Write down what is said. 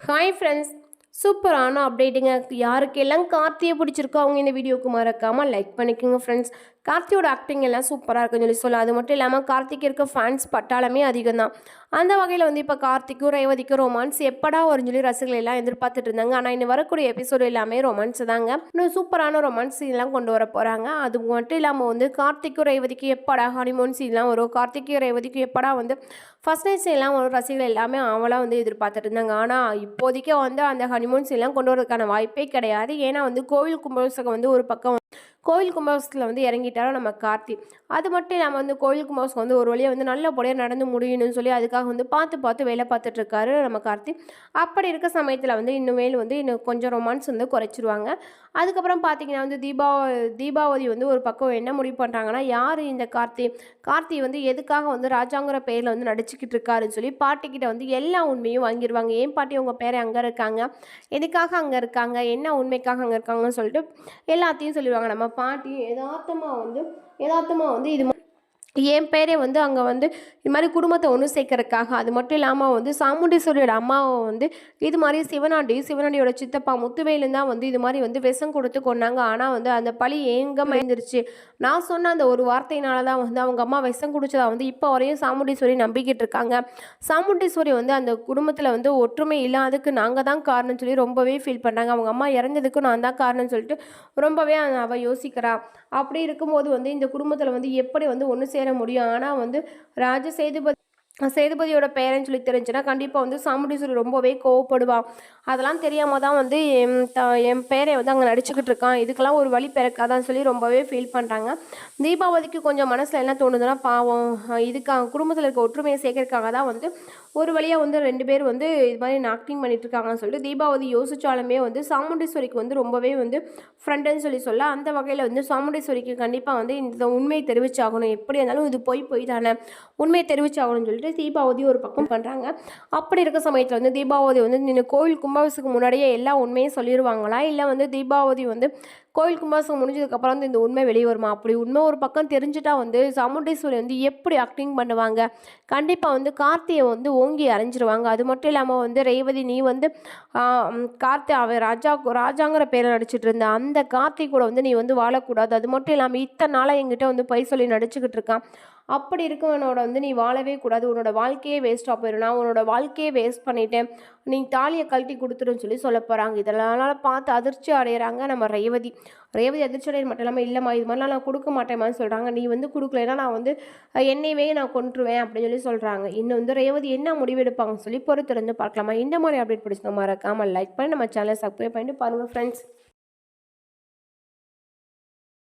Hi friends சூப்பரான அப்டேட்டுங்க யாருக்கெல்லாம் கார்த்தியை பிடிச்சிருக்கோ அவங்க இந்த வீடியோவுக்கு மறக்காமல் லைக் பண்ணிக்கோங்க ஃப்ரெண்ட்ஸ் கார்த்தியோட ஆக்டிங் எல்லாம் சூப்பராக இருக்குன்னு சொல்லி சொல்லலாம். அது மட்டும் இல்லாமல் கார்த்திக் இருக்க ஃபேன்ஸ் பட்டாளமே அதிகம் தான் அந்த வகையில் வந்து இப்போ கார்த்திக்கும் ரேவதிக்கும் ரொமான்ஸ் எப்படா வரும்னு சொல்லி ரசிகர்கள் எல்லாம் எதிர்பார்த்துட்டு இருந்தாங்க. ஆனால் இன்னும் வரக்கூடிய எபிசோடு எல்லாமே ரொமான்ஸ் தாங்க. இன்னும் சூப்பரான ரொமான்ஸ் சீன்லாம் கொண்டு வர போகிறாங்க அது மட்டும் இல்லாமல் வந்து கார்த்திக்கும் ரேவதிக்கு எப்படா ஹனிமூன் சீன்லாம் வரும்? கார்த்திக்கும் ரேவதிக்கு எப்படா வந்து ஃபர்ஸ்ட் நைட் சீன்லாம் வரும் ரசிகர்கள் எல்லாமே அவளாக வந்து எதிர்பார்த்துட்டு இருந்தாங்க ஆனால் இப்போதைக்கு வந்து அந்த ஹனிமூன் சீன்லாம் கொண்டு வரதுக்கான வாய்ப்பே கிடையாது. ஏன்னா வந்து கோவில் கும்பாபிஷேகம் வந்து ஒரு பக்கம் கோவில் கும்பாபிஷத்தில் வந்து இறங்கிட்டாரோ நம்ம கார்த்தி. அது மட்டும் இல்லாமல் வந்து கோவில் கும்பாபிஷம் வந்து ஒரு வழியாக வந்து நல்லபடியாக நடந்து முடியணும்னு சொல்லி அதுக்காக வந்து பார்த்து பார்த்து வேலை பார்த்துட்ருக்காரு நம்ம கார்த்தி. அப்படி இருக்க சமயத்தில் வந்து இன்னுமேல் வந்து இன்னும் கொஞ்சம் ரொமான்ஸ் வந்து குறைச்சிருவாங்க. அதுக்கப்புறம் பார்த்தீங்கன்னா வந்து தீபா தீபாவதி வந்து ஒரு பக்கம் என்ன முடிவு பண்ணுறாங்கன்னா யார் இந்த கார்த்தி? கார்த்தி வந்து எதுக்காக வந்து ராஜாங்கிற பேரில் வந்து நடிச்சுக்கிட்டு இருக்காருன்னு சொல்லி பாட்டிக்கிட்ட வந்து எல்லா உண்மையும் வாங்கிடுவாங்க ஏன் பாட்டி உங்கள் பேர் அங்கே இருக்காங்க? எதுக்காக அங்கே இருக்காங்க? என்ன உண்மைக்காக அங்கே இருக்காங்கன்னு சொல்லிட்டு எல்லாத்தையும் சொல்லிடுவாங்க. நம்ம பாட்டி யதார்த்தமாக வந்து யதார்த்தமாக வந்து இது என் பேரே வந்து அங்கே வந்து இது மாதிரி குடும்பத்தை ஒன்று சேர்க்கறதுக்காக அது மட்டும் இல்லாமல் வந்து சாமுண்டீஸ்வரியோட அம்மாவை வந்து இது மாதிரி சிவனாண்டி சிவனாண்டியோட சித்தப்பா முத்துவேலும் தான் வந்து இது மாதிரி வந்து விஷம் கொடுத்து கொண்டாங்க ஆனால் வந்து அந்த பழி எங்கே மயந்துருச்சு நான் சொன்ன அந்த ஒரு வார்த்தையினால தான் வந்து அவங்க அம்மா விஷம் குடிச்சதா வந்து இப்போ வரையும் சாமுண்டீஸ்வரி நம்பிக்கிட்டு இருக்காங்க. சாமுண்டீஸ்வரி வந்து அந்த குடும்பத்தில் வந்து ஒற்றுமை இல்லாததுக்கு நாங்கள் தான் காரணம்னு சொல்லி ரொம்பவே ஃபீல் பண்ணாங்க அவங்க அம்மா இறந்ததுக்கு நான் தான் காரணம்னு சொல்லிட்டு ரொம்பவே அவள் யோசிக்கிறா. அப்படி இருக்கும்போது வந்து இந்த குடும்பத்தில் வந்து எப்படி வந்து ஒன்று சேர முடியும். ஆனால் வந்து ராஜ சேதுபதி சேதுபதியோட பேரன்னு சொல்லி தெரிஞ்சுன்னா கண்டிப்பாக வந்து சாமுண்டீஸ்வரி ரொம்பவே கோவப்படுவான் அதெல்லாம் தெரியாமல் தான் வந்து என் த என் பேரை வந்து அங்கே நடிச்சுக்கிட்டு இருக்கான் இதுக்கெல்லாம் ஒரு வழி பிறக்காதான்னு சொல்லி ரொம்பவே ஃபீல் பண்ணுறாங்க தீபாவளிக்கு கொஞ்சம் மனசில் என்ன தோணுதுன்னா பாவம் இதுக்காக குடும்பத்தில் இருக்க ஒற்றுமையை சேர்க்கறதுக்காக தான் வந்து ஒரு வழியாக வந்து ரெண்டு பேர் வந்து இது மாதிரி நாக்டிங் பண்ணிட்டு இருக்காங்கன்னு சொல்லிட்டு தீபாவளி யோசித்தாலுமே வந்து சாமுண்டீஸ்வரிக்கு வந்து ரொம்பவே வந்து ஃப்ரெண்டுன்னு சொல்லி சொல்ல அந்த வகையில் வந்து சாமுண்டீஸ்வரிக்கு கண்டிப்பாக வந்து இந்த உண்மையை தெரிவிச்சாகணும். எப்படி இருந்தாலும் இது போய் போய் தானே. உண்மையை தெரிவிச்சாகணும்னு சொல்லிட்டு தீபாவதி ஒரு பக்கம் பண்ணுறாங்க அப்படி இருக்க சமயத்தில் வந்து தீபாவதி வந்து நீங்கள் கோவில் கும்பாபிஷேகம் முன்னாடியே எல்லா உண்மையும் சொல்லிடுவாங்களா இல்லை வந்து தீபாவதி வந்து கோவில் கும்பாசம் முடிஞ்சதுக்கப்புறம் வந்து இந்த உண்மை வெளியே வருமா அப்படி உண்மை ஒரு பக்கம் தெரிஞ்சுட்டா வந்து சாமுண்டீஸ்வரி வந்து எப்படி ஆக்டிங் பண்ணுவாங்க? கண்டிப்பாக வந்து கார்த்தியை வந்து ஓங்கி அரைஞ்சிருவாங்க அது மட்டும் இல்லாமல் வந்து ரேவதி நீ வந்து கார்த்தி அவ ராஜா ராஜாங்கிற பேரை நடிச்சிட்டு இருந்த அந்த கார்த்தி கூட வந்து நீ வந்து வாழக்கூடாது. அது மட்டும் இல்லாமல் இத்தனை நாளாக எங்கிட்ட வந்து பை சொல்லி நடிச்சுக்கிட்டு இருக்கான். அப்படி இருக்கவனோட வந்து நீ வாழவே கூடாது. உன்னோட வாழ்க்கையே வேஸ்ட்டாக போயிடும் நான் உன்னோட வாழ்க்கையே வேஸ்ட் பண்ணிட்டேன். நீ தாலியை கழட்டி கொடுத்துருன்னு சொல்லி சொல்ல போகிறாங்க இதெல்லாம் பார்த்து அதிர்ச்சி அடைகிறாங்க நம்ம ரேவதி. ரேவதி அதிர்ச்சி அடைய மட்டும் இல்லாமல் இல்லைம்மா இது மாதிரிலாம் நான் கொடுக்க மாட்டேம்மான்னு சொல்கிறாங்க நீ வந்து கொடுக்கலன்னா நான் வந்து என்னையவே நான் கொண்டுருவேன் அப்படின்னு சொல்லி சொல்கிறாங்க இன்னும் வந்து ரேவதி என்ன முடிவெடுப்பாங்கன்னு சொல்லி பொறுத்திருந்து பார்க்கலாமா? இந்த மாதிரி அப்டேட் பிடிச்சிக்க மறக்காமல் லைக் பண்ணி நம்ம சேனலை சப்ஸ்கிரைப் பண்ணிட்டு பாருங்கள் ஃப்ரெண்ட்ஸ்